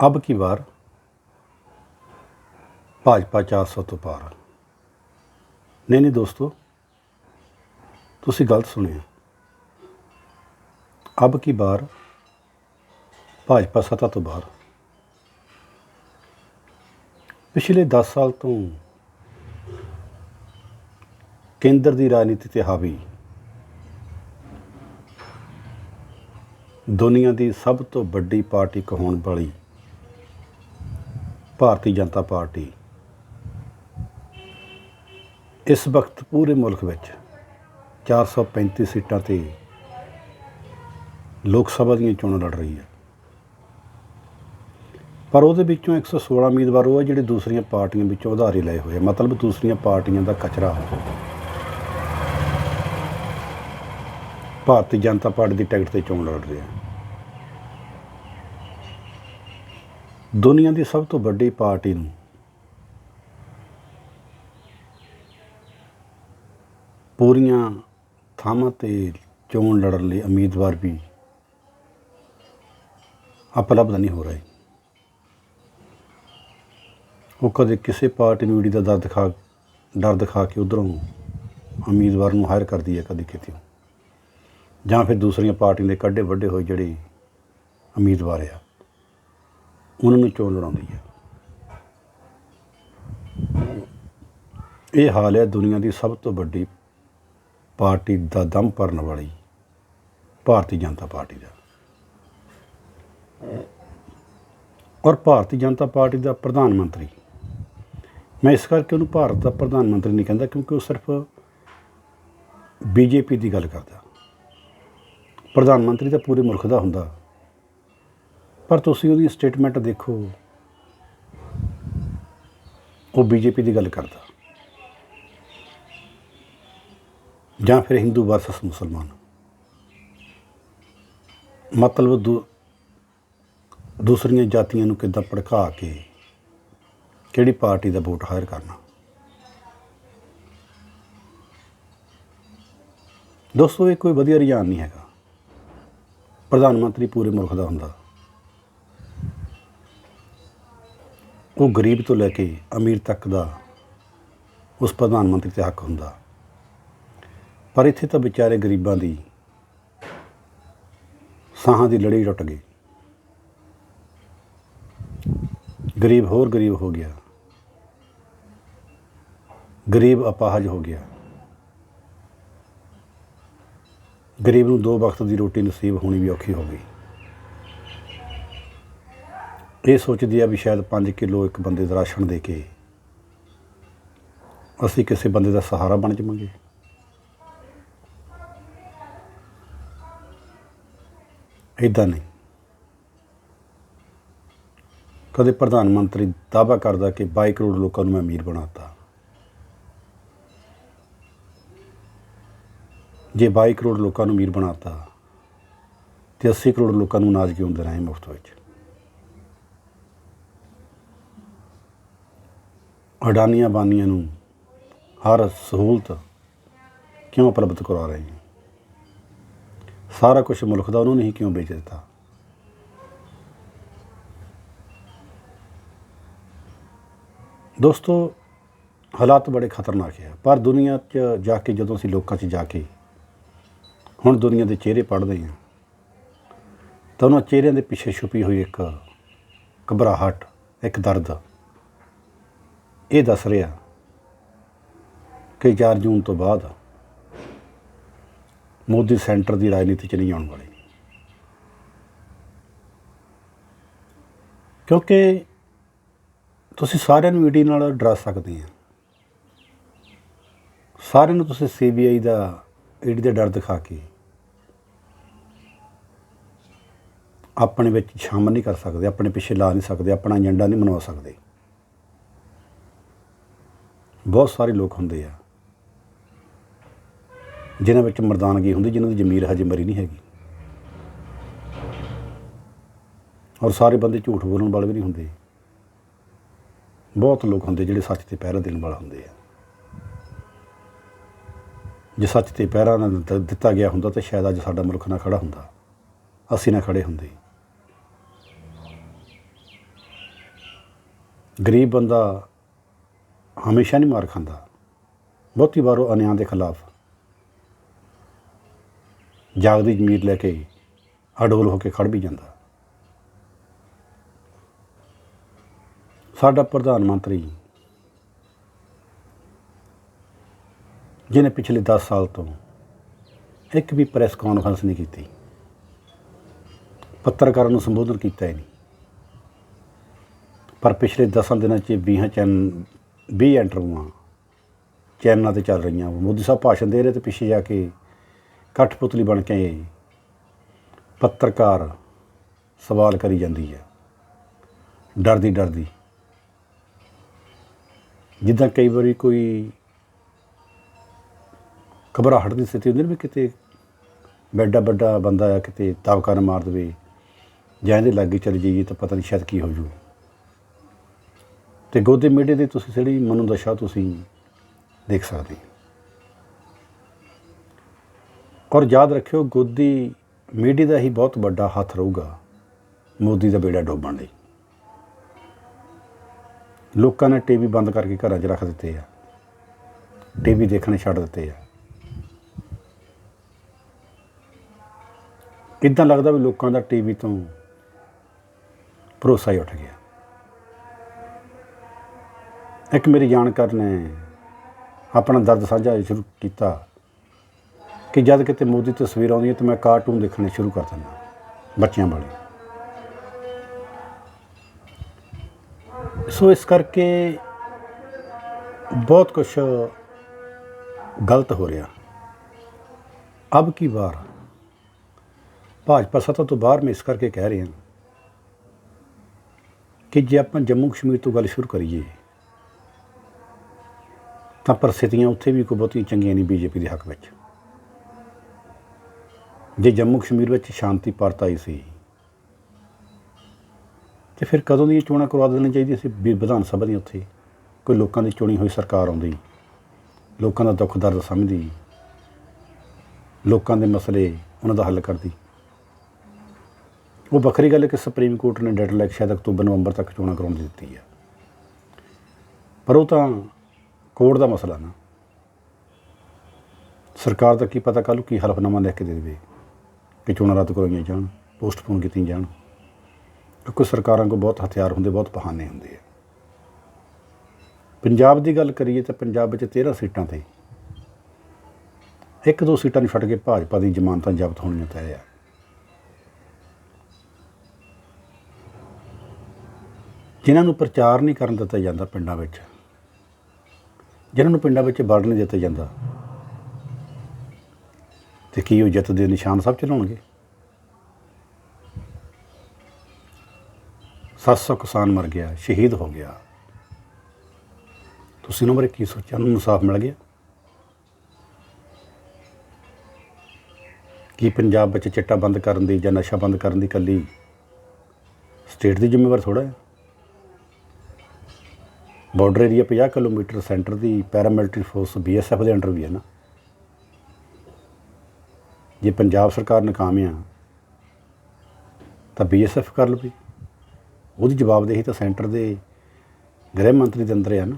अब की बार ਭਾਜਪਾ 400 ਤੋਂ ਪਾਰ ਨਹੀਂ ਨਹੀਂ ਦੋਸਤੋ ਤੁਸੀਂ ਗਲਤ ਸੁਣਿਆ ਅਬ ਕੀ ਬਾਰ ਭਾਜਪਾ ਸੱਤਾ ਤੋਂ ਬਾਹਰ ਪਿਛਲੇ 10 ਸਾਲ ਤੋਂ ਕੇਂਦਰ ਦੀ ਰਾਜਨੀਤੀ ਤੇ ਹਾਵੀ ਦੁਨੀਆ ਦੀ ਸਭ ਤੋਂ ਵੱਡੀ ਪਾਰਟੀ ਕਹਾਉਣ ਵਾਲੀ ਭਾਰਤੀ ਜਨਤਾ ਪਾਰਟੀ ਇਸ ਵਕਤ ਪੂਰੇ ਮੁਲਕ ਵਿੱਚ 435 ਸੀਟਾਂ ਤੇ ਲੋਕ ਸਭਾ ਦੀਆਂ ਚੋਣਾਂ ਲੜ ਰਹੀ ਹੈ। ਪਰ ਉਹਦੇ ਵਿੱਚੋਂ 116 ਉਮੀਦਵਾਰ ਉਹ ਹੈ ਜਿਹੜੇ ਦੂਸਰੀਆਂ ਪਾਰਟੀਆਂ ਵਿੱਚੋਂ ਉਧਾਰੇ ਲਏ ਹੋਏ ਆ। ਮਤਲਬ ਦੂਸਰੀਆਂ ਪਾਰਟੀਆਂ ਦਾ ਕਚਰਾ ਭਾਰਤੀ ਜਨਤਾ ਪਾਰਟੀ ਦੀ ਟਿਕਟ ਤੇ ਚੋਣ ਲੜ ਰਹੇ ਆ। ਦੁਨੀਆ ਦੀ ਸਭ ਤੋਂ ਵੱਡੀ ਪਾਰਟੀ ਨੂੰ। ਪੂਰੀਆਂ ਥਾਵਾਂ ਤੇ ਚੋਣ ਲੜਨ ਲਈ ਉਮੀਦਵਾਰ ਵੀ ਉਪਲਬਧ ਨਹੀਂ ਹੋ ਰਹੇ। ਉਹ ਕਦੇ ਕਿਸੇ ਪਾਰਟੀ ਨੂੰ ਈਡੀ ਦਾ ਦਰ ਦਿਖਾ ਡਰ ਦਿਖਾ ਕੇ ਉਧਰੋਂ ਉਮੀਦਵਾਰ ਨੂੰ ਹਾਇਰ ਕਰਦੀ ਹੈ ਕਦੀ ਕਿਤੇ। ਜਾਂ ਫਿਰ ਦੂਸਰੀਆਂ ਪਾਰਟੀਆਂ ਦੇ ਕੱਢੇ ਵੱਡੇ ਹੋਏ ਜਿਹੜੇ ਉਮੀਦਵਾਰ ਆ। ਉਹਨਾਂ ਨੂੰ ਚੋਣ ਲੜਾਉਂਦੀ ਹੈ। ਇਹ ਹਾਲ ਹੈ ਦੁਨੀਆ ਦੀ ਸਭ ਤੋਂ ਵੱਡੀ ਪਾਰਟੀ ਦਾ ਦਮ ਭਰਨ ਵਾਲੀ ਭਾਰਤੀ ਜਨਤਾ ਪਾਰਟੀ ਦਾ। ਔਰ ਭਾਰਤੀ ਜਨਤਾ ਪਾਰਟੀ ਦਾ ਪ੍ਰਧਾਨ ਮੰਤਰੀ। ਮੈਂ ਇਸ ਕਰਕੇ ਉਹਨੂੰ ਭਾਰਤ ਦਾ ਪ੍ਰਧਾਨ ਮੰਤਰੀ ਨਹੀਂ ਕਹਿੰਦਾ ਕਿਉਂਕਿ ਉਹ ਸਿਰਫ ਬੀਜੇਪੀ ਦੀ ਗੱਲ ਕਰਦਾ। ਪ੍ਰਧਾਨ ਮੰਤਰੀ ਤਾਂ ਪੂਰੇ ਮੁਲਕ ਦਾ ਹੁੰਦਾ। ਪਰ ਤੁਸੀਂ ਉਹਦੀ ਸਟੇਟਮੈਂਟ ਦੇਖੋ। ਉਹ ਬੀਜੇਪੀ ਦੀ ਗੱਲ ਕਰਦਾ। ਜਾਂ ਫਿਰ ਹਿੰਦੂ ਵਰਸਸ ਮੁਸਲਮਾਨ। ਮਤਲਬ ਦੂ, ਦੂਸਰੀਆਂ ਜਾਤੀਆਂ ਨੂੰ ਕਿੱਦਾਂ ਭੜਕਾ ਕੇ ਕਿਹੜੀ ਪਾਰਟੀ ਦਾ ਵੋਟ ਹਾਇਰ ਕਰਨਾ। ਦੋਸਤੋ, ਇਹ ਕੋਈ ਵਧੀਆ ਰੁਝਾਨ ਨਹੀਂ ਹੈਗਾ। ਪ੍ਰਧਾਨ ਮੰਤਰੀ ਪੂਰੇ ਮੁਲਕ ਦਾ ਹੁੰਦਾ। ਉਹ ਗਰੀਬ ਤੋਂ ਲੈ ਕੇ ਅਮੀਰ ਤੱਕ ਦਾ ਉਸ ਪ੍ਰਧਾਨ ਮੰਤਰੀ ਤੇ ਹੱਕ ਹੁੰਦਾ। ਪਰ ਇੱਥੇ ਤਾਂ ਵਿਚਾਰੇ ਗਰੀਬਾਂ ਦੀ ਸਾਹਾਂ ਦੀ ਲੜੀ ਟੁੱਟ ਗਈ। ਗਰੀਬ ਹੋਰ ਗਰੀਬ ਹੋ ਗਿਆ। ਗਰੀਬ ਅਪਾਹਜ ਹੋ ਗਿਆ। ਗਰੀਬ ਨੂੰ ਦੋ ਵਕਤ ਦੀ ਰੋਟੀ ਨਸੀਬ ਹੋਣੀ ਵੀ ਔਖੀ ਹੋ ਗਈ। ਇਹ ਸੋਚਦੀ ਆ ਵੀ ਸ਼ਾਇਦ 5 ਕਿਲੋ ਇੱਕ ਬੰਦੇ ਦਾ ਰਾਸ਼ਨ ਦੇ ਕੇ ਅਸੀਂ ਕਿਸੇ ਬੰਦੇ ਦਾ ਸਹਾਰਾ ਬਣ ਜਾਵਾਂਗੇ। ਇਦਾਂ ਨਹੀਂ। ਕਦੇ ਪ੍ਰਧਾਨ ਮੰਤਰੀ ਦਾਅਵਾ ਕਰਦਾ ਕਿ 22 ਕਰੋੜ ਲੋਕਾਂ ਨੂੰ ਮੈਂ ਅਮੀਰ ਬਣਾਤਾ। ਜੇ 22 ਕਰੋੜ ਲੋਕਾਂ ਨੂੰ ਅਮੀਰ ਬਣਾਤਾ, ਤੇ 80 ਕਰੋੜ ਲੋਕਾਂ ਨੂੰ ਅਨਾਜ ਕਿਉਂ ਦੇਣਾ ਹੈ ਮੁਫਤ ਵਿੱਚ? ਅਡਾਨੀਆਂ ਬਾਨੀਆਂ ਨੂੰ ਹਰ ਸਹੂਲਤ ਕਿਉਂ ਉਪਲਬਧ ਕਰਵਾ ਰਹੇ ਹਾਂ? ਸਾਰਾ ਕੁਝ ਮੁਲਕ ਦਾ ਉਹਨਾਂ ਨੇ ਹੀ ਕਿਉਂ ਵੇਚ ਦਿੱਤਾ? ਦੋਸਤੋ, ਹਾਲਾਤ ਬੜੇ ਖਤਰਨਾਕ ਹੈ, ਪਰ ਦੁਨੀਆ 'ਚ ਜਾ ਕੇ ਜਦੋਂ ਅਸੀਂ ਲੋਕਾਂ 'ਚ ਜਾ ਕੇ ਹੁਣ ਦੁਨੀਆ ਦੇ ਚਿਹਰੇ ਪੜ੍ਹਦੇ ਹਾਂ, ਤਾਂ ਉਹਨਾਂ ਚਿਹਰਿਆਂ ਦੇ ਪਿੱਛੇ ਛੁਪੀ ਹੋਈ ਇੱਕ ਘਬਰਾਹਟ, ਇੱਕ ਦਰਦ ਇਹ ਦੱਸ ਰਿਹਾ ਕਿ 4 ਜੂਨ ਤੋਂ ਬਾਅਦ ਮੋਦੀ ਸੈਂਟਰ ਦੀ ਰਾਜਨੀਤੀ 'ਚ ਨਹੀਂ ਆਉਣ ਵਾਲੇ। ਕਿਉਂਕਿ ਤੁਸੀਂ ਸਾਰਿਆਂ ਨੂੰ ਈਡੀ ਨਾਲ ਡਰਾ ਸਕਦੇ ਆ। ਸਾਰਿਆਂ ਨੂੰ ਤੁਸੀਂ ਸੀਬੀਆਈ ਦਾ ਈਡੀ ਦਾ ਡਰ ਦਿਖਾ ਕੇ ਆਪਣੇ ਵਿੱਚ ਸ਼ਾਮਲ ਨਹੀਂ ਕਰ ਸਕਦੇ, ਆਪਣੇ ਪਿੱਛੇ ਲਾ ਨਹੀਂ ਸਕਦੇ, ਆਪਣਾ ਏਜੰਡਾ ਨਹੀਂ ਮਨਵਾ ਸਕਦੇ। ਬਹੁਤ ਸਾਰੇ ਲੋਕ ਹੁੰਦੇ ਆ ਜਿਨ੍ਹਾਂ ਵਿੱਚ ਮਰਦਾਨਗੀ ਹੁੰਦੀ, ਜਿਨ੍ਹਾਂ ਦੀ ਜ਼ਮੀਰ ਹਜੇ ਮਰੀ ਨਹੀਂ ਹੈਗੀ। ਔਰ ਸਾਰੇ ਬੰਦੇ ਝੂਠ ਬੋਲਣ ਵਾਲੇ ਵੀ ਨਹੀਂ ਹੁੰਦੇ। ਬਹੁਤ ਲੋਕ ਹੁੰਦੇ ਜਿਹੜੇ ਸੱਚ ਤੇ ਪਹਿਰਾ ਦੇਣ ਵਾਲੇ ਹੁੰਦੇ ਆ। ਜੇ ਸੱਚ ਤੇ ਪਹਿਰਾ ਨਾ ਦਿੱਤਾ- ਦਿੱਤਾ ਗਿਆ ਹੁੰਦਾ ਤਾਂ ਸ਼ਾਇਦ ਅੱਜ ਸਾਡਾ ਮੁਲਕ ਨਾ ਖੜਾ ਹੁੰਦਾ। ਅਸੀਂ ਨਾ ਖੜੇ ਹੁੰਦੇ। ਗਰੀਬ ਬੰਦਾ ਹਮੇਸ਼ਾ ਨਹੀਂ ਮਾਰ ਖਾਂਦਾ। ਬਹੁਤੀ ਵਾਰ ਉਹ ਅਨਿਆਂ ਦੇ ਖਿਲਾਫ। ਜਾਗਦੀ ਜ਼ਮੀਰ ਲੈ ਕੇ ਅਡੋਲ ਹੋ ਕੇ ਖੜ ਵੀ ਜਾਂਦਾ। ਸਾਡਾ ਪ੍ਰਧਾਨ ਮੰਤਰੀ, ਜਿਹਨੇ ਪਿਛਲੇ 10 ਸਾਲ ਤੋਂ ਇੱਕ ਵੀ ਪ੍ਰੈਸ ਕਾਨਫਰੰਸ ਨਹੀਂ ਕੀਤੀ, ਪੱਤਰਕਾਰਾਂ ਨੂੰ ਸੰਬੋਧਨ ਕੀਤਾ ਹੀ ਨਹੀਂ। ਪਰ ਪਿਛਲੇ 10 ਦਿਨਾਂ 'ਚ 20 ਚੈਨ 20 ਇੰਟਰਵਿਊਆਂ ਚੈਨਲਾਂ ਤੇ ਚੱਲ ਰਹੀਆਂ। ਮੋਦੀ ਸਾਹਿਬ ਭਾਸ਼ਣ ਦੇ ਰਹੇ ਤੇ ਪਿੱਛੇ ਜਾ ਕੇ ਕਠਪੁਤਲੀ ਬਣ ਕੇ ਪੱਤਰਕਾਰ ਸਵਾਲ ਕਰੀ ਜਾਂਦੀ ਹੈ। ਡਰਦੀ ਡਰਦੀ। ਜਿੱਦਾਂ ਕਈ ਵਾਰੀ ਕੋਈ ਘਬਰਾਹਟ ਦੀ ਸਥਿਤੀ ਹੁੰਦੀ ਨਾ ਵੀ ਕਿਤੇ ਵੱਡਾ ਵੱਡਾ ਬੰਦਾ ਆ, ਕਿਤੇ ਤਾਵਕਾ ਨਾ ਮਾਰ ਦੇਵੇ ਜਾਂ ਇਹਦੇ ਲਾਗੇ ਚਲੇ ਜਾਈਏ ਤਾਂ ਪਤਾ ਨਹੀਂ ਸ਼ਾਇਦ ਕੀ ਹੋ ਜੂ। ਤੇ ਗੋਦੇ ਮੇਡੇ ਦੀ ਤੁਸੀਂ ਜਿਹੜੀ ਮਨੋਦਸ਼ਾ ਤੁਸੀਂ ਦੇਖ ਸਕਦੇ ਔਰ ਯਾਦ ਰੱਖਿਓ, ਗੋਦੀ ਮੀਡੀਆ ਦਾ ਹੀ ਬਹੁਤ ਵੱਡਾ ਹੱਥ ਰਹੂਗਾ ਮੋਦੀ ਦਾ ਬੇੜਾ ਡੋਬਣ ਲਈ। ਲੋਕਾਂ ਨੇ ਟੀਵੀ ਬੰਦ ਕਰਕੇ ਘਰਾਂ 'ਚ ਰੱਖ ਦਿੱਤੇ ਆ। ਟੀਵੀ ਦੇਖਣੇ ਛੱਡ ਦਿੱਤੇ ਆ। ਕਿੱਦਾਂ ਲੱਗਦਾ ਵੀ ਲੋਕਾਂ ਦਾ ਟੀਵੀ ਤੋਂ ਭਰੋਸਾ ਹੀ ਉੱਠ ਗਿਆ। ਇੱਕ ਮੇਰੀ ਜਾਣਕਾਰ ਨੇ ਆਪਣਾ ਦਰਦ ਸਾਂਝਾ ਸ਼ੁਰੂ ਕੀਤਾ ਕਿ ਜਦ ਕਿਤੇ ਮੋਦੀ ਦੀ ਤਸਵੀਰ ਆਉਂਦੀ ਹੈ ਤਾਂ ਮੈਂ ਕਾਰਟੂਨ ਦੇਖਣੇ ਸ਼ੁਰੂ ਕਰ ਦਿੰਦਾ ਬੱਚਿਆਂ ਵਾਲੇ। ਸੋ ਇਸ ਕਰਕੇ ਬਹੁਤ ਕੁਝ ਗਲਤ ਹੋ ਰਿਹਾ। ਅਬ ਕੀ ਵਾਰ? ਭਾਜਪਾ ਸੱਤਾ ਤੋਂ ਬਾਹਰ ਮੈਂ ਇਸ ਕਰਕੇ ਕਹਿ ਰਿਹਾ ਕਿ ਜੇ ਆਪਾਂ ਜੰਮੂ ਕਸ਼ਮੀਰ ਤੋਂ ਗੱਲ ਸ਼ੁਰੂ ਕਰੀਏ ਤਾਂ ਪਰਿਸਥਿਤੀਆਂ ਉੱਥੇ ਵੀ ਕੋਈ ਬਹੁਤੀ ਚੰਗੀਆਂ ਨਹੀਂ ਬੀਜੇਪੀ ਦੇ ਹੱਕ ਵਿੱਚ। ਜੇ ਜੰਮੂ ਕਸ਼ਮੀਰ ਵਿੱਚ ਸ਼ਾਂਤੀ ਪਰਤ ਆਈ ਸੀ, ਤੇ ਫਿਰ ਕਦੋਂ ਦੀਆਂ ਚੋਣਾਂ ਕਰਵਾ ਦੇਣੀਆਂ ਚਾਹੀਦੀਆਂ ਸੀ? ਵੀ ਵਿਧਾਨ ਸਭਾ ਦੀਆਂ ਉੱਥੇ ਕੋਈ ਲੋਕਾਂ ਦੀ ਚੁਣੀ ਹੋਈ, ਸਰਕਾਰ ਆਉਂਦੀ, ਲੋਕਾਂ ਦਾ ਦੁੱਖ ਦਰਦ ਸਮਝਦੀ, ਲੋਕਾਂ ਦੇ ਮਸਲੇ ਉਹਨਾਂ ਦਾ ਹੱਲ ਕਰਦੀ। ਉਹ ਵੱਖਰੀ ਗੱਲ ਹੈ ਕਿ ਸੁਪਰੀਮ ਕੋਰਟ ਨੇ ਡੈਡਲਾਈਨ ਸ਼ਾਇਦ ਅਕਤੂਬਰ, ਨਵੰਬਰ ਤੱਕ ਚੋਣਾਂ ਕਰਾਉਣ ਦੀ ਦਿੱਤੀ ਹੈ। ਪਰ ਉਹ ਤਾਂ ਕੋਰਟ ਦਾ ਮਸਲਾ ਨਾ। ਸਰਕਾਰ ਦਾ ਕੀ ਪਤਾ ਕੱਲ੍ਹ ਕੀ ਹਲਫਨਾਮਾ ਲਿਖ ਕੇ ਦੇ ਦੇਵੇ ਕਿ ਚੋਣਾਂ ਰੱਦ ਕਰਵਾਈਆਂ ਜਾਣ, ਪੋਸਟਪੋਨ ਕੀਤੀਆਂ ਜਾਣ। ਕਿਉਂਕਿ ਸਰਕਾਰਾਂ ਕੋਲ ਬਹੁਤ ਹਥਿਆਰ ਹੁੰਦੇ, ਬਹੁਤ ਬਹਾਨੇ ਹੁੰਦੇ ਆ। ਪੰਜਾਬ ਦੀ ਗੱਲ ਕਰੀਏ ਤਾਂ ਪੰਜਾਬ ਵਿੱਚ 13 ਸੀਟਾਂ ਤੇ ਇੱਕ ਦੋ ਸੀਟਾਂ ਨੂੰ ਛੱਡ ਕੇ ਭਾਜਪਾ ਦੀ ਜ਼ਮਾਨਤਾਂ ਜ਼ਬਤ ਹੋਣੀਆਂ ਤੈਅ ਆ। ਜਿਨ੍ਹਾਂ ਨੂੰ ਪ੍ਰਚਾਰ ਨਹੀਂ ਕਰਨ ਦਿੱਤਾ ਜਾਂਦਾ ਪਿੰਡਾਂ ਵਿੱਚ ਜਿਨ੍ਹਾਂ ਨੂੰ ਪਿੰਡਾਂ ਵਿੱਚ ਵੜ ਨਹੀਂ ਦਿੱਤਾ ਜਾਂਦਾ, ਤੇ ਕੀ ਉਹ ਜਿੱਤ ਦੇ ਨਿਸ਼ਾਨ ਸਭ ਚਲਾਉਣਗੇ? 700 ਕਿਸਾਨ ਮਰ ਗਿਆ, ਸ਼ਹੀਦ ਹੋ ਗਿਆ। ਤੁਸੀਂ ਉਹਨਾਂ ਬਾਰੇ ਕੀ ਸੋਚਿਆ? ਉਹਨੂੰ ਇਨਸਾਫ ਮਿਲ ਗਿਆ? ਕੀ ਪੰਜਾਬ ਵਿੱਚ ਚਿੱਟਾ ਬੰਦ ਕਰਨ ਦੀ ਜਾਂ ਨਸ਼ਾ ਬੰਦ ਕਰਨ ਦੀ ਕੱਲੀ ਸਟੇਟ ਦੀ ਜ਼ਿੰਮੇਵਾਰ ਥੋੜਾ ਹੈ? ਬਾਰਡਰ ਏਰੀਆ 50 ਕਿਲੋਮੀਟਰ ਸੈਂਟਰ ਦੀ ਪੈਰਾਮਿਲਟਰੀ ਫੋਰਸ ਬੀਐਸਐਫ ਦੇ ਅੰਡਰ ਵੀ ਹੈ ਨਾ। ਜੇ ਪੰਜਾਬ ਸਰਕਾਰ ਨਾਕਾਮ ਆ, ਤਾਂ ਬੀਐਸਐਫ ਕਰ ਲਵੇ। ਉਹਦੀ ਜਵਾਬਦੇਹੀ ਤਾਂ ਸੈਂਟਰ ਦੇ ਗ੍ਰਹਿ ਮੰਤਰੀ ਦੇ ਅੰਦਰ ਹੈ ਨਾ।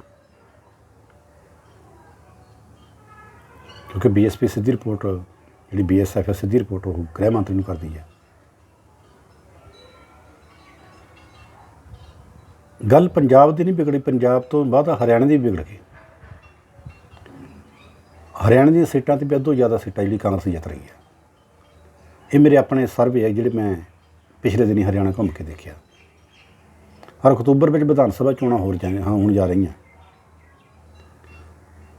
ਕਿਉਂਕਿ ਬੀਐਸਪੀ ਸਿੱਧੀ ਰਿਪੋਰਟ, ਜਿਹੜੀ ਬੀਐਸਐਫ ਹੈ ਸਿੱਧੀ ਰਿਪੋਰਟ ਉਹ ਗ੍ਰਹਿ ਮੰਤਰੀ ਨੂੰ ਕਰਦੀ ਹੈ ਗੱਲ ਪੰਜਾਬ ਦੀ ਨਹੀਂ ਵਿਗੜੀ, ਪੰਜਾਬ ਤੋਂ ਬਾਅਦ ਹਰਿਆਣਾ ਦੀ ਵਿਗੜ ਗਈ। ਹਰਿਆਣਾ ਦੀਆਂ ਸੀਟਾਂ ਤੇ ਵੀ ਅੱਧੋ ਜ਼ਿਆਦਾ ਸੀਟਾਂ ਜਿਹੜੀ ਕਾਂਗਰਸ ਜਿੱਤ ਰਹੀ ਹੈ। ਇਹ ਮੇਰੇ ਆਪਣੇ ਸਰਵੇ ਹੈ ਜਿਹੜੇ ਮੈਂ ਪਿਛਲੇ ਦਿਨੀ ਹਰਿਆਣਾ ਘੁੰਮ ਕੇ ਦੇਖਿਆ। ਹਰ ਅਕਤੂਬਰ ਵਿੱਚ ਵਿਧਾਨ ਸਭਾ ਚੋਣਾਂ ਹੋਰ ਜਾਣੇ ਹਾਂ, ਹੁਣ ਜਾ ਰਹੀਆਂ।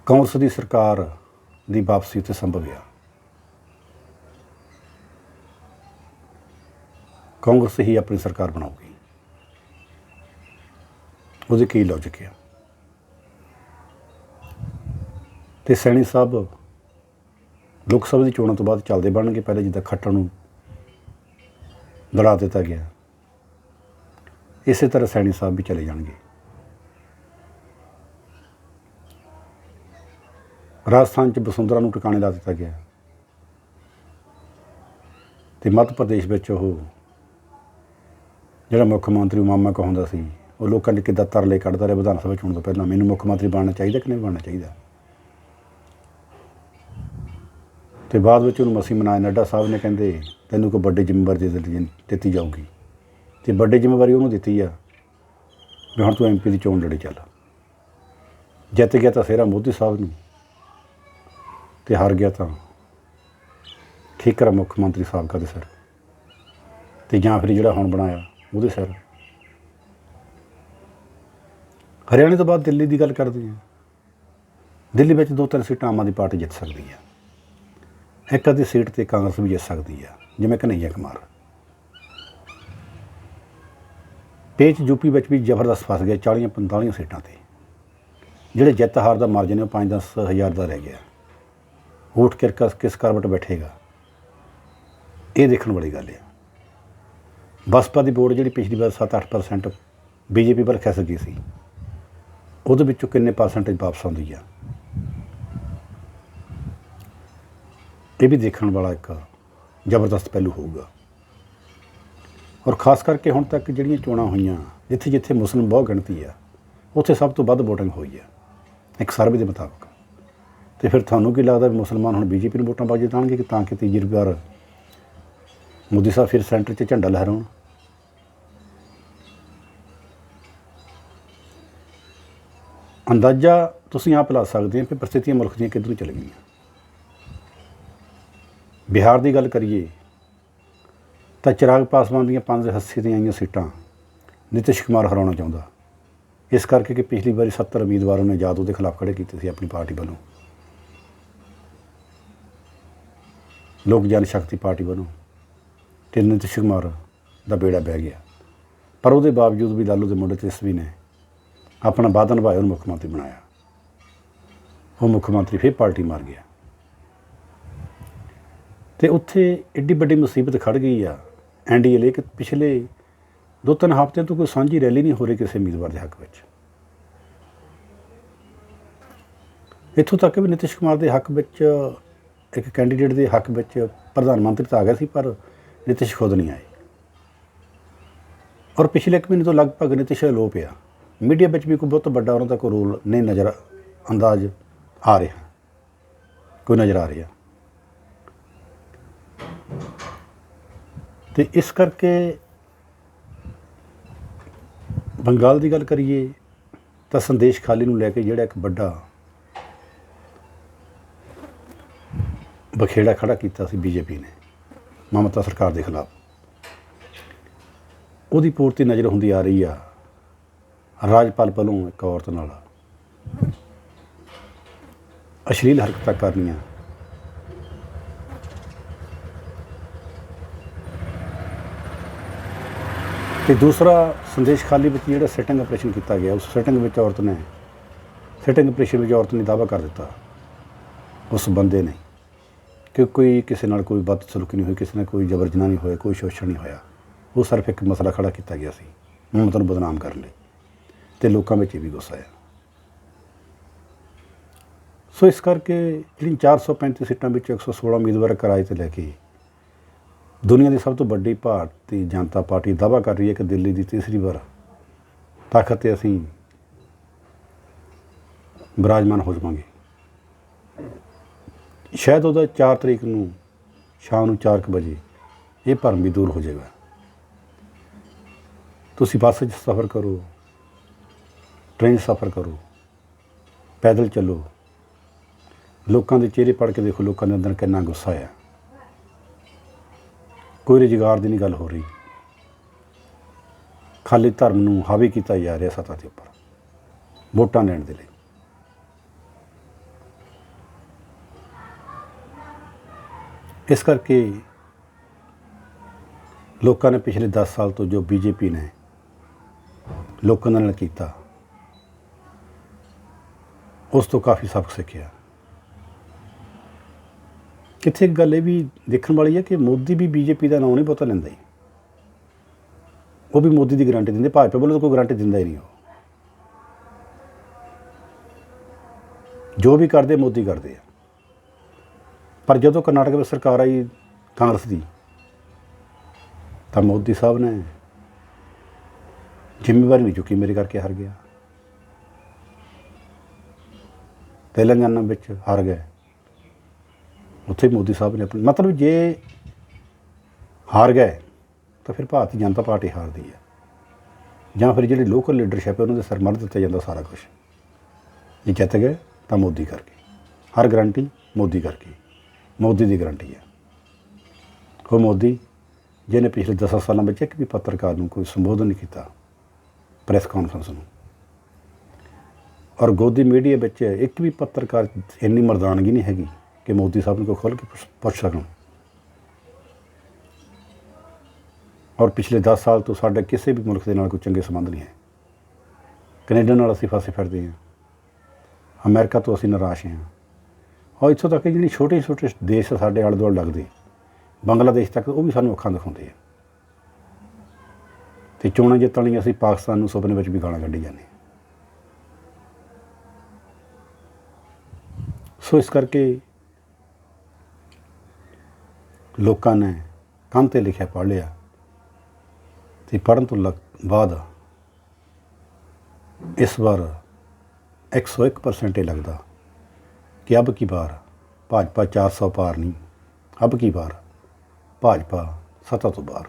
ਕਾਂਗਰਸ ਦੀ ਸਰਕਾਰ ਦੀ ਵਾਪਸੀ ਉੱਤੇ ਸੰਭਵ ਹੈ ਕਾਂਗਰਸ ਹੀ ਆਪਣੀ ਸਰਕਾਰ ਬਣਾਉਗੀ ਉਹਦੇ ਕੀ ਲੌਜੀਕ ਹੈ ਤੇ ਸੈਣੀ ਸਾਹਿਬ ਲੋਕ ਸਭਾ ਦੀ ਚੋਣਾਂ ਤੋਂ ਬਾਅਦ ਚੱਲਦੇ ਬਣਨਗੇ, ਪਹਿਲੇ ਜਿੱਦਾਂ ਖੱਟਣ ਨੂੰ ਦੜਾ ਦਿੱਤਾ ਗਿਆ। ਇਸੇ ਤਰ੍ਹਾਂ ਸੈਣੀ ਸਾਹਿਬ ਵੀ ਚਲੇ ਜਾਣਗੇ। ਰਾਜਸਥਾਨ ਚ ਬਸੁੰਧਰਾ ਨੂੰ ਟਿਕਾਣੇ ਲਾ ਦਿੱਤਾ ਗਿਆ। ਤੇ ਮੱਧ ਪ੍ਰਦੇਸ਼ ਵਿੱਚ ਉਹ ਜਿਹੜਾ ਮੁੱਖ ਮੰਤਰੀ ਮਾਮਾ ਕਹਾਉਂਦਾ ਸੀ ਉਹ ਲੋਕਾਂ ਨੇ ਕਿੱਦਾਂ ਤਰਲੇ ਕੱਢਦਾ ਰਿਹਾ ਵਿਧਾਨ ਸਭਾ ਚੋਣ ਤੋਂ ਪਹਿਲਾਂ? ਮੈਨੂੰ ਮੁੱਖ ਮੰਤਰੀ ਬਣਨਾ ਚਾਹੀਦਾ ਕਿ ਨਹੀਂ ਬਣਨਾ ਚਾਹੀਦਾ? ਤੇ ਬਾਅਦ ਵਿੱਚ ਉਹਨੂੰ ਮਸੀਂ ਮਨਾਇਆ ਨੱਡਾ ਸਾਹਿਬ ਨੇ ਕਹਿੰਦੇ, ਤੈਨੂੰ ਕੋਈ ਵੱਡੀ ਜ਼ਿੰਮੇਵਾਰੀ ਦੇ ਦਿੱਤੀ- ਜਾਊਗੀ। ਤੇ ਵੱਡੀ ਜ਼ਿੰਮੇਵਾਰੀ ਉਹਨੂੰ ਦਿੱਤੀ ਆ ਵੀ ਹੁਣ ਤੂੰ ਐਮਪੀ ਦੀ ਚੋਣ ਲੜੀ ਚੱਲ। ਜਿੱਤ ਗਿਆ ਤਾਂ ਸਿਹਰਾ ਮੋਦੀ ਸਾਹਿਬ ਨੂੰ। ਤੇ ਹਾਰ ਗਿਆ ਤਾਂ ਠੀਕਰਾ ਮੁੱਖ ਮੰਤਰੀ ਸਾਹਿਬ ਕਾ ਦੇ ਸਿਰ। ਤੇ ਜਾਂ ਫਿਰ ਜਿਹੜਾ ਹੁਣ ਬਣਾਇਆ ਉਹਦੇ ਸਿਰ। ਹਰਿਆਣੇ ਤੋਂ ਬਾਅਦ ਦਿੱਲੀ ਦੀ ਗੱਲ ਕਰਦੇ ਹਾਂ। ਦਿੱਲੀ ਵਿੱਚ ਦੋ ਤਿੰਨ ਸੀਟਾਂ ਆਮ ਆਦਮੀ ਪਾਰਟੀ ਜਿੱਤ ਸਕਦੀ ਹੈ। ਇੱਕ ਅੱਧੀ ਸੀਟ ਤੇ ਕਾਂਗਰਸ ਵੀ ਜਿੱਤ ਸਕਦੀ ਹੈ, ਜਿਵੇਂ ਕਨਈਆ ਕੁਮਾਰ। ਪੇਚ ਯੂਪੀ ਵਿੱਚ ਵੀ ਜ਼ਬਰਦਸਤ ਫਸ ਗਿਆ 40 45 ਸੀਟਾਂ ਤੇ। ਜਿਹੜੇ ਜਿੱਤ ਹਾਰ ਦਾ ਮਾਰਜਨ ਹੈ ਉਹ 5-10 ਹਜ਼ਾਰ ਦਾ ਰਹਿ ਗਿਆ। ਵੋਟ ਕਿਰਕਸ ਕਿਸ ਕਰਵਟ ਬੈਠੇਗਾ? ਇਹ ਦੇਖਣ ਵਾਲੀ ਗੱਲ ਹੈ। ਬਸਪਾ ਦੀ ਵੋਟ ਜਿਹੜੀ ਪਿਛਲੀ ਵਾਰ 7-8% ਬੀਜੇਪੀ ਵੱਲ ਖਿਸਕ ਗਈ ਸੀ। ਉਹਦੇ ਵਿੱਚੋਂ ਕਿੰਨੇ ਪਰਸੈਂਟੇਜ ਵਾਪਸ ਆਉਂਦੀ ਆ? ਇਹ ਵੀ ਦੇਖਣ ਵਾਲਾ ਇੱਕ ਜ਼ਬਰਦਸਤ ਪਹਿਲੂ ਹੋਊਗਾ। ਔਰ ਖਾਸ ਕਰਕੇ ਹੁਣ ਤੱਕ ਜਿਹੜੀਆਂ ਚੋਣਾਂ ਹੋਈਆਂ, ਜਿੱਥੇ ਜਿੱਥੇ ਮੁਸਲਿਮ ਬਹੁ ਗਿਣਤੀ ਆ, ਉੱਥੇ ਸਭ ਤੋਂ ਵੱਧ VOTING ਹੋਈ ਆ, ਇੱਕ ਸਰਵੇ ਦੇ ਮੁਤਾਬਕ। ਤੇ ਫਿਰ ਤੁਹਾਨੂੰ ਕੀ ਲੱਗਦਾ ਵੀ ਮੁਸਲਮਾਨ ਹੁਣ ਬੀਜੇਪੀ ਨੂੰ ਵੋਟਾਂ ਪਾ ਜਾਣਗੇ ਕਿ ਤਾਂ ਕਿ ਤੀਜੀ ਵਾਰ ਮੋਦੀ ਸਾਹਿਬ ਫਿਰ ਸੈਂਟਰ 'ਚ ਝੰਡਾ ਲਹਿਰਾਉਣ? ਅੰਦਾਜ਼ਾ ਤੁਸੀਂ ਆਪ ਲਾ ਸਕਦੇ ਹੋ ਕਿ ਪ੍ਰਸਥਿਤੀਆਂ ਮੁਲਕ ਦੀਆਂ ਕਿੱਧਰ ਨੂੰ ਚਲ ਗਈਆਂ। ਬਿਹਾਰ ਦੀ ਗੱਲ ਕਰੀਏ ਤਾਂ ਚਿਰਾਗ ਪਾਸਵਾਨ ਦੀਆਂ ਪੰਜ ਹੱਸੀ ਦੀਆਂ ਆਈਆਂ ਸੀਟਾਂ ਨਿਤਿਸ਼ ਕੁਮਾਰ ਹਰਾਉਣਾ ਚਾਹੁੰਦਾ। ਇਸ ਕਰਕੇ ਕਿ ਪਿਛਲੀ ਵਾਰੀ 70 ਉਮੀਦਵਾਰਾਂ ਨੇ ਜਾਦੂ ਦੇ ਖਿਲਾਫ ਖੜੇ ਕੀਤੇ ਸੀ ਆਪਣੀ ਪਾਰਟੀ ਵੱਲੋਂ। ਲੋਕ ਜਨ ਸ਼ਕਤੀ ਪਾਰਟੀ ਵੱਲੋਂ ਤੇ ਨਿਤਿਸ਼ ਕੁਮਾਰ ਦਾ ਬੇੜਾ ਬਹਿ ਗਿਆ। ਪਰ ਉਹਦੇ ਬਾਵਜੂਦ ਵੀ ਲਾਲੂ ਦੇ ਮੁੰਡੇ ਤੇਸਵੀ ਨੇ ਆਪਣਾ ਵਾਅਦਾ ਨਿਭਾਇਆ ਉਹਨੂੰ ਮੁੱਖ ਮੰਤਰੀ ਬਣਾਇਆ। ਉਹ ਮੁੱਖ ਮੰਤਰੀ ਫਿਰ ਪਾਰਟੀ ਮਾਰ ਗਿਆ। ਤੇ ਉੱਥੇ ਐਡੀ ਵੱਡੀ ਮੁਸੀਬਤ ਖੜ ਗਈ ਆ। ਐਨਡੀਏ ਲਈ ਕਿ ਪਿਛਲੇ ਦੋ ਤਿੰਨ ਹਫ਼ਤਿਆਂ ਤੋਂ ਕੋਈ ਸਾਂਝੀ ਰੈਲੀ ਨਹੀਂ ਹੋ ਰਹੀ ਕਿਸੇ ਉਮੀਦਵਾਰ ਦੇ ਹੱਕ ਵਿੱਚ। ਇੱਥੋਂ ਤੱਕ ਵੀ ਨਿਤਿਸ਼ ਕੁਮਾਰ ਦੇ ਹੱਕ ਵਿੱਚ, ਇੱਕ ਕੈਂਡੀਡੇਟ ਦੇ ਹੱਕ ਵਿੱਚ ਪ੍ਰਧਾਨ ਮੰਤਰੀ ਤਾਂ ਆ ਗਿਆ ਸੀ, ਪਰ ਨਿਤਿਸ਼ ਖੁਦ ਨਹੀਂ ਆਏ। ਔਰ ਪਿਛਲੇ ਇੱਕ ਮਹੀਨੇ ਤੋਂ ਲਗਭਗ ਨਿਤਿਸ਼ ਅਲੋਪ ਆ। ਮੀਡੀਆ ਵਿੱਚ ਵੀ ਕੋਈ ਬਹੁਤ ਵੱਡਾ ਉਹਨਾਂ ਦਾ ਕੋਈ ਰੋਲ ਨਹੀਂ ਨਜ਼ਰ ਅੰਦਾਜ਼ ਆ ਰਿਹਾ। ਕੋਈ ਨਜ਼ਰ ਆ ਰਿਹਾ। ਤੇ ਇਸ ਕਰਕੇ ਬੰਗਾਲ ਦੀ ਗੱਲ ਕਰੀਏ ਤਾਂ ਸੰਦੇਸ਼ ਖਾਲੀ ਨੂੰ ਲੈ ਕੇ ਜਿਹੜਾ ਇੱਕ ਵੱਡਾ ਬਖੇੜਾ ਖੜਾ ਕੀਤਾ ਸੀ ਬੀਜੇਪੀ ਨੇ, ਮਮਤਾ ਸਰਕਾਰ ਦੇ ਖਿਲਾਫ। ਉਹਦੀ ਪੂਰਤੀ ਨਜ਼ਰ ਹੁੰਦੀ ਆ ਰਹੀ ਆ ਰਾਜਪਾਲ ਵੱਲੋਂ ਇੱਕ ਔਰਤ ਨਾਲ ਅਸ਼ਲੀਲ ਹਰਕਤਾਂ ਕਰਨੀਆਂ। ਤੇ ਦੂਸਰਾ ਸੰਦੇਸ਼ ਖਾਲੀ ਵਿੱਚ ਜਿਹੜਾ ਸੈਟਿੰਗ ਆਪਰੇਸ਼ਨ ਕੀਤਾ ਗਿਆ, ਉਸ ਸੈਟਿੰਗ ਵਿੱਚ ਔਰਤ ਨੇ ਸੈਟਿੰਗ ਆਪਰੇਸ਼ਨ ਵਿੱਚ ਔਰਤ ਨੇ ਦਾਅਵਾ ਕਰ ਦਿੱਤਾ, ਉਸ ਬੰਦੇ ਨੇ ਕਿ ਕੋਈ ਕਿਸੇ ਨਾਲ ਕੋਈ ਬਦਸਲੂਕੀ ਨਹੀਂ ਹੋਈ, ਕਿਸੇ ਨਾਲ ਕੋਈ ਜਬਰ ਜਨਾਹ ਨਹੀਂ ਹੋਇਆ, ਕੋਈ ਸ਼ੋਸ਼ਣ ਨਹੀਂ ਹੋਇਆ। ਉਹ ਸਿਰਫ ਇੱਕ ਮਸਲਾ ਖੜਾ ਕੀਤਾ ਗਿਆ ਸੀ ਮਮਤਾ ਨੂੰ ਬਦਨਾਮ ਕਰਨ ਲਈ। ਤੇ ਲੋਕਾਂ ਵਿੱਚ ਇਹ ਵੀ ਗੁੱਸਾ ਆ ਸੋ ਇਸ ਕਰਕੇ ਜਿਹੜੀ 435 ਸੀਟਾਂ ਵਿੱਚ 116 ਉਮੀਦਵਾਰ ਕਿਰਾਏ ਤੇ ਲੈ ਕੇ ਦੁਨੀਆ ਦੀ ਸਭ ਤੋਂ ਵੱਡੀ ਭਾਰਤੀ ਜਨਤਾ ਪਾਰਟੀ ਦਾਅਵਾ ਕਰ ਰਹੀ ਹੈ ਕਿ ਦਿੱਲੀ ਦੀ ਤੀਸਰੀ ਵਾਰ ਤਾਕਤ ਤੇ ਅਸੀਂ ਬਿਰਾਜਮਾਨ ਹੋ ਜਾਵਾਂਗੇ। ਸ਼ਾਇਦ ਉਹਦਾ 4 ਤਰੀਕ ਨੂੰ ਸ਼ਾਮ ਨੂੰ 4 ਵਜੇ ਇਹ ਭਰਮ ਵੀ ਦੂਰ ਹੋ ਜਾਏਗਾ ਤੁਸੀਂ ਬੱਸ 'ਚ ਸਫ਼ਰ ਕਰੋ। ਟ੍ਰੇਨ ਸਫ਼ਰ ਕਰੋ, ਪੈਦਲ ਚੱਲੋ। ਲੋਕਾਂ ਦੇ ਚਿਹਰੇ ਪੜ੍ਹ ਕੇ ਦੇਖੋ, ਲੋਕਾਂ ਦੇ ਅੰਦਰ ਕਿੰਨਾ ਗੁੱਸਾ ਆ। ਕੋਈ ਰੁਜ਼ਗਾਰ ਦੀ ਨਹੀਂ ਗੱਲ ਹੋ ਰਹੀ। ਖਾਲੀ ਧਰਮ ਨੂੰ ਹਾਵੀ ਕੀਤਾ ਜਾ ਰਿਹਾ ਸੱਤਾ ਦੇ ਉੱਪਰ, ਵੋਟਾਂ ਲੈਣ ਦੇ ਲਈ। ਇਸ ਕਰਕੇ ਲੋਕਾਂ ਨੇ ਪਿਛਲੇ 10 ਸਾਲ ਤੋਂ ਜੋ ਬੀਜੇਪੀ ਨੇ ਲੋਕਾਂ ਨਾਲ ਕੀਤਾ ਉਸ ਤੋਂ ਕਾਫੀ ਸਬਕ ਸਿੱਖਿਆ। ਕਿੱਥੇ ਗੱਲ ਇਹ ਵੀ ਦੇਖਣ ਵਾਲੀ ਹੈ ਕਿ ਮੋਦੀ ਵੀ ਬੀਜੇਪੀ ਦਾ ਨਾਂ ਨਹੀਂ ਪਤਾ ਲੈਂਦਾ ਹੀ ਉਹ ਵੀ ਮੋਦੀ ਦੀ ਗਾਰੰਟੀ ਦਿੰਦੇ, ਭਾਜਪਾ ਵੱਲੋਂ ਤਾਂ ਕੋਈ ਗਾਰੰਟੀ ਦਿੰਦਾ ਹੀ ਨਹੀਂ ਉਹ। ਜੋ ਵੀ ਕਰਦੇ, ਮੋਦੀ ਕਰਦੇ ਆ। ਪਰ ਜਦੋਂ ਕਰਨਾਟਕ ਵਿੱਚ ਸਰਕਾਰ ਆਈ ਕਾਂਗਰਸ ਦੀ, ਤਾਂ ਮੋਦੀ ਸਾਹਿਬ ਨੇ ਜ਼ਿੰਮੇਵਾਰੀ ਨਹੀਂ ਚੁੱਕੀ, ਮੇਰੇ ਕਰਕੇ ਹਾਰ ਗਿਆ। ਤੇਲੰਗਾਨਾ ਵਿੱਚ ਹਾਰ ਗਏ। ਉੱਥੇ ਮੋਦੀ ਸਾਹਿਬ ਨੇ ਆਪਣੀ ਮਤਲਬ ਜੇ ਹਾਰ ਗਏ, ਤਾਂ ਫਿਰ ਭਾਰਤੀ ਜਨਤਾ ਪਾਰਟੀ ਹਾਰਦੀ ਹੈ। ਜਾਂ ਫਿਰ ਜਿਹੜੀ ਲੋਕਲ ਲੀਡਰਸ਼ਿਪ ਹੈ, ਉਹਨਾਂ ਦੇ ਸਿਰ ਮੜ ਦਿੱਤਾ ਜਾਂਦਾ ਸਾਰਾ ਕੁਝ ਜੇ ਜਿੱਤ ਗਏ, ਤਾਂ ਮੋਦੀ ਕਰਕੇ। ਹਰ ਗਰੰਟੀ ਮੋਦੀ ਕਰਕੇ। ਮੋਦੀ ਦੀ ਗਰੰਟੀ ਹੈ। ਉਹ ਮੋਦੀ, ਜਿਹਨੇ ਪਿਛਲੇ 10 ਸਾਲਾਂ ਵਿੱਚ ਇੱਕ ਵੀ ਪੱਤਰਕਾਰ ਨੂੰ ਕੋਈ ਸੰਬੋਧਨ ਨਹੀਂ ਕੀਤਾ ਪ੍ਰੈਸ ਕਾਨਫਰੰਸ ਨੂੰ। ਔਰ ਗੋਦੀ ਮੀਡੀਆ ਵਿੱਚ ਇੱਕ ਵੀ ਪੱਤਰਕਾਰ ਇੰਨੀ ਮਰਦਾਨਗੀ ਨਹੀਂ ਹੈਗੀ ਕਿ ਮੋਦੀ ਸਾਹਿਬ ਨੂੰ ਕੋਈ ਖੁੱਲ੍ਹ ਕੇ ਪੁੱਛ- ਪੁੱਛ ਸਕਣ। ਔਰ ਪਿਛਲੇ 10 ਸਾਲ ਤੋਂ ਸਾਡੇ ਕਿਸੇ ਵੀ ਮੁਲਕ ਦੇ ਨਾਲ ਕੋਈ ਚੰਗੇ ਸੰਬੰਧ ਨਹੀਂ ਹੈ। ਕੈਨੇਡਾ ਨਾਲ ਅਸੀਂ ਫਸੇ ਫਿਰਦੇ ਹਾਂ। ਅਮਰੀਕਾ ਤੋਂ ਅਸੀਂ ਨਿਰਾਸ਼ ਹਾਂ। ਔਰ ਇੱਥੋਂ ਤੱਕ ਕਿ ਜਿਹੜੀ ਛੋਟੇ ਛੋਟੇ ਦੇਸ਼ ਸਾਡੇ ਆਲੇ ਦੁਆਲੇ ਲੱਗਦੇ, ਬੰਗਲਾਦੇਸ਼ ਤੱਕ ਉਹ ਵੀ ਸਾਨੂੰ ਅੱਖਾਂ ਦਿਖਾਉਂਦੇ ਆ। ਤੇ ਚੋਣਾਂ ਜਿੱਤਣ ਲਈ ਅਸੀਂ ਪਾਕਿਸਤਾਨ ਨੂੰ ਸੁਪਨੇ ਵਿੱਚ ਵੀ ਗਾਲਾਂ ਕੱਢੀ ਜਾਂਦੇ ਸੋ ਇਸ ਕਰਕੇ ਲੋਕਾਂ ਨੇ ਕੰਨ ਤੇ ਲਿਖਿਆ ਪੜ੍ਹ ਲਿਆ ਤੇ ਪੜ੍ਹਨ ਤੋਂ ਲੱਗ- ਬਾਅਦ ਇਸ ਵਾਰ 101% ਇਹ ਲੱਗਦਾ ਕਿ ਅਬ ਕੀ ਵਾਰ ਭਾਜਪਾ 400 ਪਾਰ ਨਹੀਂ, ਅਬ ਕੀ ਵਾਰ ਭਾਜਪਾ ਸੱਤਾ ਤੋਂ ਬਾਹਰ।